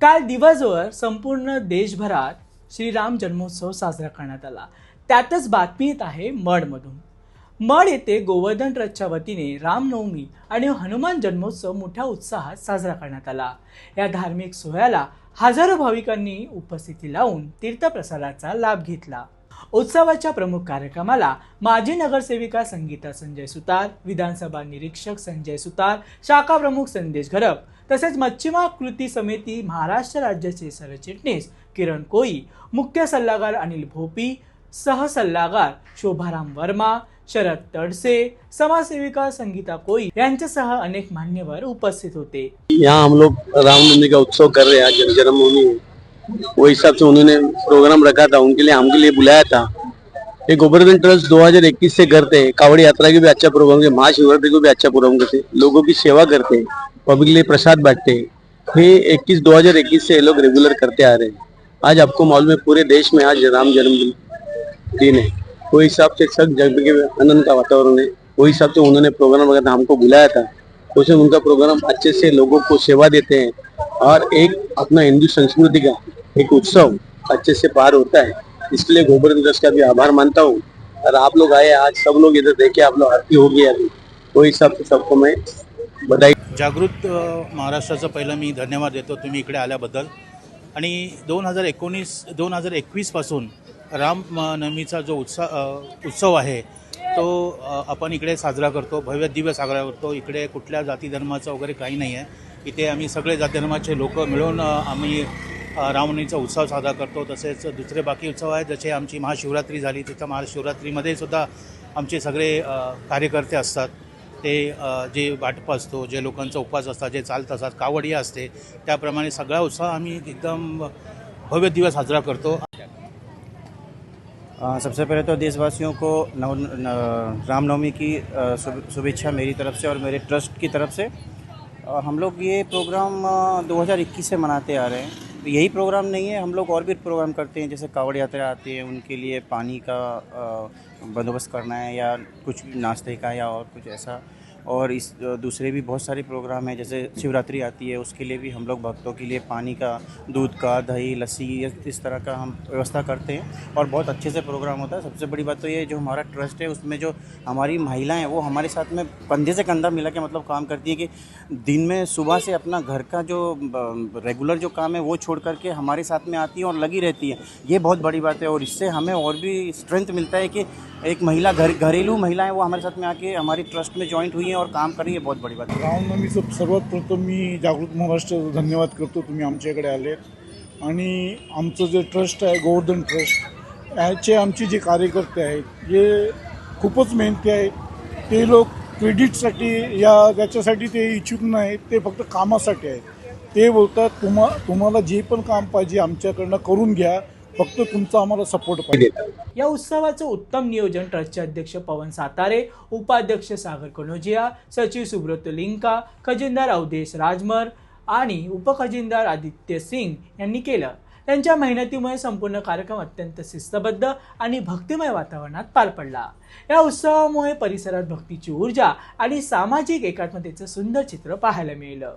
काल दिवसभर संपूर्ण देशभरात श्रीराम जन्मोत्सव साजरा करण्यात आला. त्यातच बातमी येत आहे मडमधून. मड येथे गोवर्धन ट्रस्टच्या वतीने रामनवमी आणि हनुमान जन्मोत्सव मोठ्या उत्साहात साजरा करण्यात आला. या धार्मिक सोहळ्याला हजारो भाविकांनी उपस्थिती लावून तीर्थप्रसादाचा लाभ घेतला. उत्सवाच्या प्रमुख कार्यक्रमाला माजी नगरसेविका संगीता संजय सुतार विधानसभा निरीक्षक संजय सुतार शाखा प्रमुख संदेश घरप तसेच मच्छिमार कृती समिती महाराष्ट्र राज्याचे सरचिटणीस किरण कोई मुख्य सल्लागार अनिल भोपी सहसल्लागार शोभाराम वर्मा शरद तडसे समाजसेविका संगीता कोई यांच्यासह अनेक मान्यवर उपस्थित होते. यहाँ हम लोग रामनवमी का उत्सव कर रहे हैं जन्मभूमि है। वो हिसाब से उन्होंने प्रोग्राम रखा था, उनके लिए, हमके लिए बुलाया था। ये गोवर्धन ट्रस्ट 2021 से करते हैं। कावड़ी यात्रा के भी अच्छा प्रोग्राम करते महाशिवरात्रि को भी अच्छा प्रोग्राम करते लोगों की सेवा करते हैं पब्लिक के लिए प्रसाद बांटते हैं। ये इक्कीस, दो हज़ार इक्कीस से ये लोग रेगुलर करते आ रहे हैं। आज आपको मालूम है, पूरे देश में आज राम जन्म दिन है। वो हिसाब से सब जगह के आनंद का वातावरण है। वो हिसाब से उन्होंने प्रोग्राम था, हमको बुलाया था। उसमें उनका प्रोग्राम अच्छे से लोगों को सेवा देते हैं। और एक अपना हिंदू संस्कृति का एक उत्सव अच्छे से पार होता है। इसके लिए गोवर्धन ट्रस्ट का भी आभार मानता हूँ। और आप लोग आए आज सब लोग इधर देखे आप लोग आरती हो अभी वो हिसाब से सबको मैं बधाई। जागृत महाराष्ट्राचा महाराष्ट्राचं पहिलं मी धन्यवाद देतो तुम्ही इकडे आल्याबद्दल. आणि दोन हजार एकोणीस दोन हजार एकवीसपासून रामनवमीचा जो उत्साह उत्सव आहे तो आपण इकडे साजरा करतो भव्य दिव्य साजरा करतो. इकडे कुठल्या जाती धर्माचं वगैरे काही नाही आहे इथे आम्ही सगळे जाती धर्माचे लोक मिळून आम्ही रामनवमीचा उत्सव साजरा करतो. तसेच दुसरे बाकी उत्सव आहेत जसे आमची महाशिवरात्री झाली. तिथं महाशिवरात्रीमध्ये सुद्धा आमचे सगळे कार्यकर्ते असतात. ते जे वाटप असतो जे लोकांचा उपवास असतात जे चालत असतात कावडिया असते त्याप्रमाणे सगळा उत्सव आम्ही एकदम भव्य दिवस साजरा करतो. सबसे पहले तो देशवासियों को नव रामनवमी की शुभेच्छा मेरी तरफ से और मेरे ट्रस्ट की तरफ से। हम लोग ये प्रोग्राम 2021 से मनाते आ रहे हैं। यही प्रोग्राम नहीं है हम लोग और भी प्रोग्राम करते हैं जैसे कावड़ यात्रा आती है उनके लिए पानी का बंदोबस्त करना है या कुछ नाश्ते का या और कुछ ऐसा। और इस दूसरे भी बहुत सारे प्रोग्राम हैं, जैसे शिवरात्रि आती है, उसके लिए भी हम लोग भक्तों के लिए पानी का, दूध का, दही, लस्सी इस तरह का हम व्यवस्था करते हैं। और बहुत अच्छे से प्रोग्राम होता है। सबसे बड़ी बात तो ये, जो हमारा ट्रस्ट है, उसमें जो हमारी महिलाएँ हैं, वो हमारे साथ में कंधे से कंधा मिला के मतलब काम करती है कि दिन में सुबह से अपना घर का जो रेगुलर जो काम है, वो छोड़ करके हमारे साथ में आती हैं और लगी रहती है। ये बहुत बड़ी बात है। और इससे हमें और भी स्ट्रेंथ मिलता है कि एक महिला, घर, घरेलू महिलाएँ, वो हमारे साथ में आके हमारी ट्रस्ट में जॉइंट हुई हैं और काम कर रही है बहुत बड़ी बात है। रामनवमीचं सर्वात प्रथम मी जागृत महाराष्ट्र धन्यवाद करतो तुम्ही आमच्याकडे आले. आणि आमचं जे ट्रस्ट आहे गोवर्धन ट्रस्ट याचे आमचे जे कार्यकर्ते आहेत हे खूपच मेहनती आहेत. ते लोक क्रेडिटसाठी या त्याच्यासाठी ते इच्छुक नाहीत ते फक्त कामासाठी आहेत. ते बोलतात तुम्हा तुम्हाला जे पण काम पाहिजे आमच्याकडनं करून घ्या फक्त तुमचा आम्हाला सपोर्ट पाहिजे. या उत्सवाचं उत्तम नियोजन ट्रस्टचे अध्यक्ष पवन सातारे उपाध्यक्ष सागर कनोजिया सचिव सुब्रत लिंका खजिनदार अवधेश राजमर आणि उपखजिनदार आदित्य सिंग यांनी केलं. त्यांच्या मेहनतीमुळे संपूर्ण कार्यक्रम अत्यंत शिस्तबद्ध आणि भक्तिमय वातावरणात पार पडला. या उत्सवामुळे परिसरात भक्तीची ऊर्जा आणि सामाजिक एकात्मतेचं सुंदर चित्र पाहायला मिळालं.